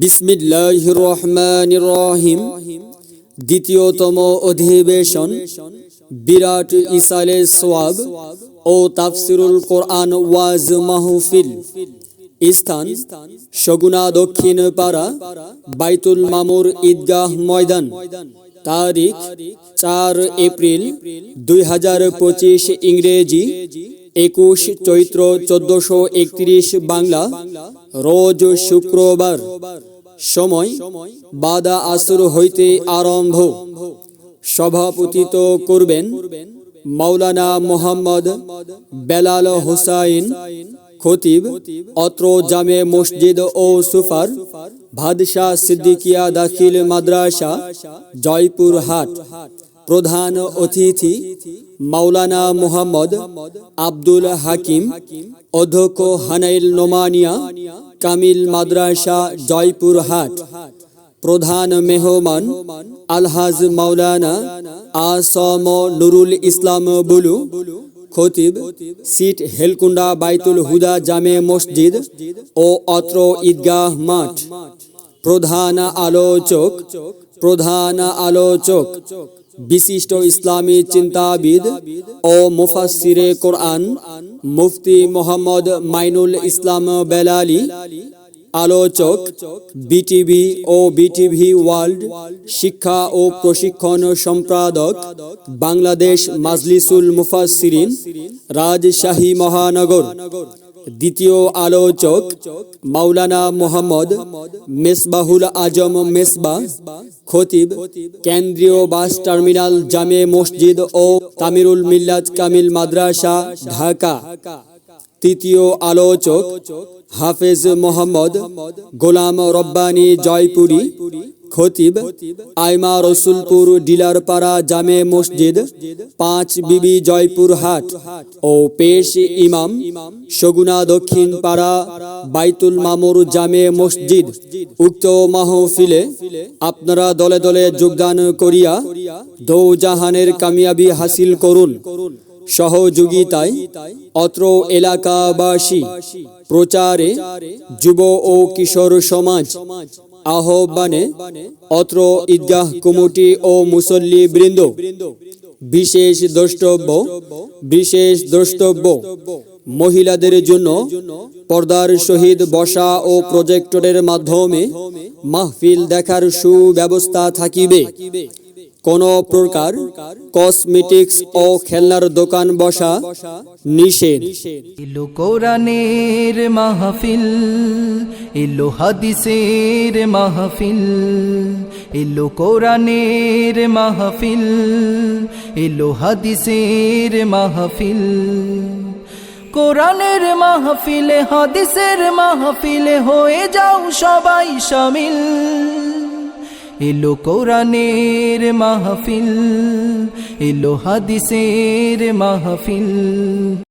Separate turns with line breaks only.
বিসমিল্লাহ রহমান রহিম দ্বিতীয়তম অধিবেশন বিরাট ইসালে সোয়াব ও তাফসিরুল কোরআন ওয়াজ মাহফিল। স্থান সগুনা দক্ষিণ পাড়া বাইতুল মামুর ঈদগাহ ময়দান। তারিখ চার এপ্রিল দুই হাজার পঁচিশ ইংরেজি একুশ চৈত্র চোদ্দশো একত্রিশ বাংলা, রোজ শুক্রবার, সময় বাদা আসর হইতে আরম্ভ। সভাপতিত্ব করবেন মাওলানা মোহাম্মদ বেলাল হোসাইন, খতিব অত্র জামে মসজিদ ও সুফার ভাদশাহ সিদ্দিকিয়া দাখিল মাদ্রাসা জয়পুর হাট প্রধান অতিথি মাওলানা মোহাম্মদ আব্দুল হাকিম, অধ্যক্ষ হানাইল নোমানিয়া, কামিল মাদ্রাসা, জয়পুর হাট। প্রধান মেহমান আলহাজ মাওলানা আসম নুরুল ইসলাম বুলু, খতিব সিট হেলকুন্ডা বাইতুল হুদা জামে মসজিদ ও অত্র ঈদগাহ মাঠ। প্রধান আলোচক প্রধান আলোচক বিশিষ্ট ইসলামী চিন্তাবিদ ও মুফাসিরে কোরআন মুফতি মোহাম্মদ মাইনুল ইসলাম বেলালি, আলোচক, বিটিভি ও বিটিভি ওয়ার্ল্ড, শিক্ষা ও প্রশিক্ষণ সম্পাদক, বাংলাদেশ মাজলিসুল মুফাসিরিন রাজশাহী মহানগর। দ্বিতীয় আলোচক মাওলানা মোহাম্মদ মেসবাহুল আজম মেসবা, খতিব, কেন্দ্রীয় বাস টার্মিনাল জামে মসজিদ ও তামিরুল মিল্লাত কামিল মাদ্রাসা, ঢাকা। তৃতীয় আলোচক হাফেজ মোহাম্মদ গোলাম রব্বানী জয়পুরি খতিব, আইমা রসুলপুর ডিলারপাড়া জামে মসজিদ, পাঁচ বিবি জয়পুর হাট ও পেশ ইমাম সগুনা দক্ষিণ পাড়া বাইতুল মামুর জামে মসজিদ। উক্ত মাহফিলে আপনারা দলে দলে যোগদান করিয়া দৌজাহানের কামিয়াবি হাসিল করুন। সহযোগিতায় অত্র এলাকাবাসী প্রচারে যুব ও কিশোর সমাজ আহ্বানে অত্র ঈদগাহ কমিটি ও মুসল্লি বৃন্দ, বিশেষ দ্রষ্টব্য বিশেষ দ্রষ্টব্য, মহিলাদের জন্য পর্দার সহিত বসা ও প্রজেক্টরের মাধ্যমে মাহফিল দেখার সুব্যবস্থা থাকিবে। কোন প্রকার কসমেটিক্স ও খেলনার দোকান বসা নিষেধ।
এলো কোরআনের মাহফিল, এলো হাদিসের মাহফিল, এলো কোরআনের মাহফিল, এলো হাদিসের মাহফিল। কোরআনের মাহফিলে, হাদিসের মাহফিলে হয়ে যাও সবাই শামিল এলো কোরআনের মাহফিল এলো হাদিসের মাহফিল।